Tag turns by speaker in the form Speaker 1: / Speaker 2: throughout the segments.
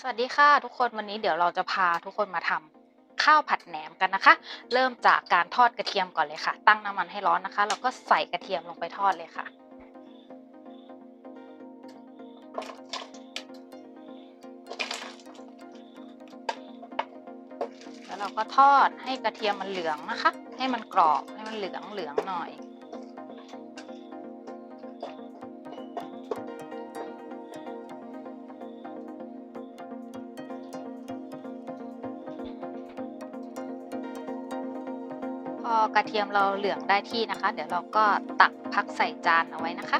Speaker 1: สวัสดีค่ะทุกคนวันนี้เดี๋ยวเราจะพาทุกคนมาทำข้าวผัดแหนมกันนะคะ เริ่มจากการทอดกระเทียมก่อนเลยค่ะ ตั้งน้ำมันให้ร้อนนะคะแล้วก็ใส่กระเทียมลงไปทอดเลยค่ะ แล้วเราก็ทอดให้กระเทียมมันเหลืองนะคะ ให้มันกรอบให้มันเหลืองเหลืองหน่อย กระเทียมเราเหลืองได้ที่นะคะ เดี๋ยวเราก็ตักพักใส่จานเอาไว้นะคะ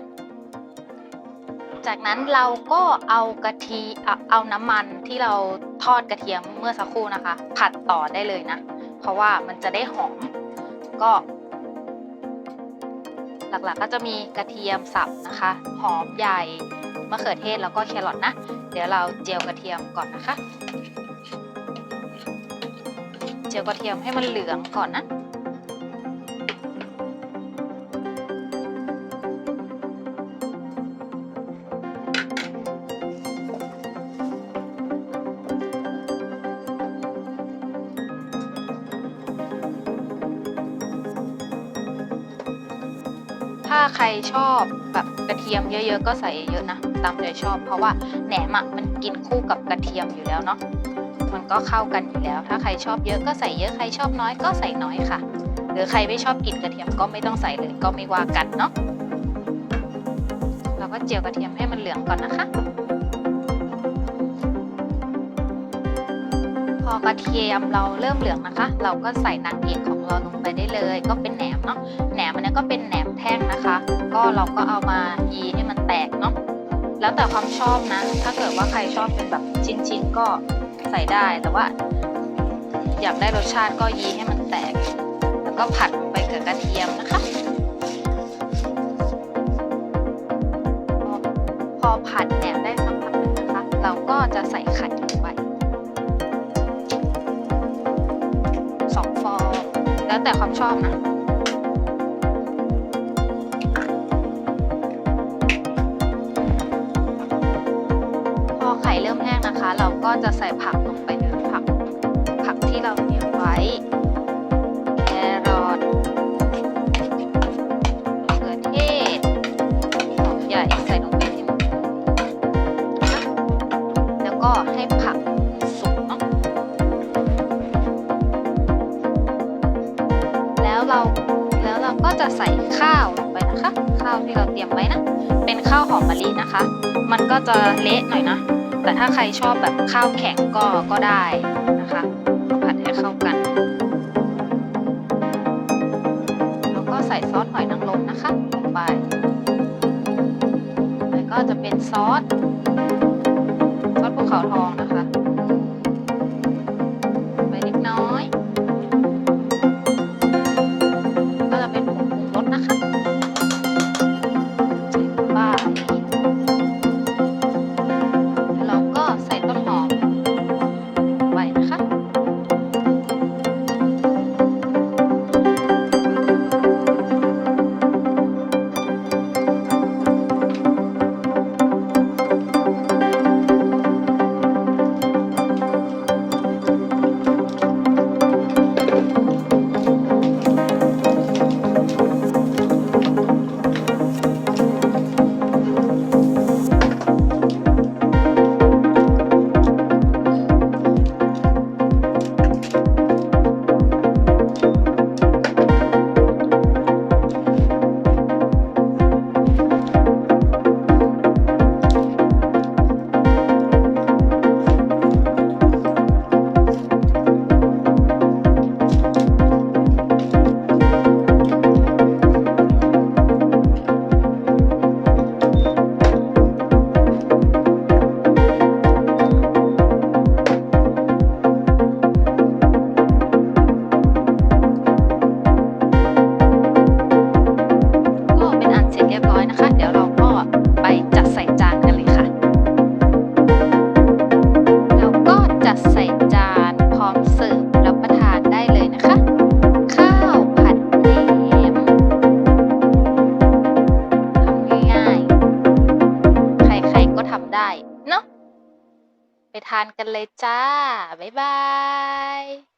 Speaker 1: จากนั้นเราก็เอากะทิเอาเอาน้ำมันที่เราทอดกระเทียมเมื่อสักครู่นะคะ ผัดต่อได้เลยนะ เพราะว่ามันจะได้หอมก็ หลักๆก็จะมีกระเทียมสับนะคะ หอมใหญ่มะเขือเทศแล้วก็แครอทนะ เดี๋ยวเราเจียวกระเทียมก่อนนะคะ เจียวกระเทียมให้มันเหลืองก่อนนะ ถ้าใครชอบแบบกระเทียมเยอะๆ ก็ใส่เยอะนะ ตามใจชอบ เพราะว่าแหนมอะมันกินคู่กับกระเทียมอยู่แล้วเนาะ มันก็เข้ากันอยู่แล้ว ถ้าใครชอบเยอะก็ใส่เยอะ ใครชอบน้อยก็ใส่น้อยค่ะ หรือใครไม่ชอบกินกระเทียมก็ไม่ต้องใส่เลยก็ไม่ว่ากันเนาะ เราก็เจียวกระเทียมให้มันเหลืองก่อนนะคะ อกระเทียมเราเริ่มเหลืองนะคะ เราก็ใส่นางเอกของเราลงไปได้เลย ก็เป็นแหนมเนาะแหนมอันนี้ก็เป็นแหนมแท่งนะคะ ก็เราก็เอามายีให้มันแตกเนาะแล้วแต่ความชอบนะ ถ้าเกิดว่าใครชอบเป็นแบบชิ้นๆก็ใส่ได้แต่ว่า อยากได้รสชาติก็ยีให้มันแตก แล้วก็ผัดไปกับกระเทียมนะคะพอผัดแหนมได้สักพักนึงนะคะ เราก็จะใส่ไข่ แต่ความชอบนะ พอไข่เริ่มแห้งนะคะ เราก็จะใส่ผักลงไปเลยผัก ผักที่เราเตรียมไว้แครอทมะเขือเทศหอมใหญ่ใส่ลงไปให้หมดนแล้วก็ให้ผัก จะใส่ข้าวลงไปนะคะ ข้าวที่เราเตรียมไว้นะ เป็นข้าวหอมมะลินะคะ มันก็จะเละหน่อยนะ แต่ถ้าใครชอบแบบข้าวแข็งก็ก็ได้นะคะผัดให้เข้ากันแล้วก็ใส่ซอสหอยนางรมนะคะลงไปแล้วก็จะเป็นซอส ทานกันเลยจ้า บ๊ายบาย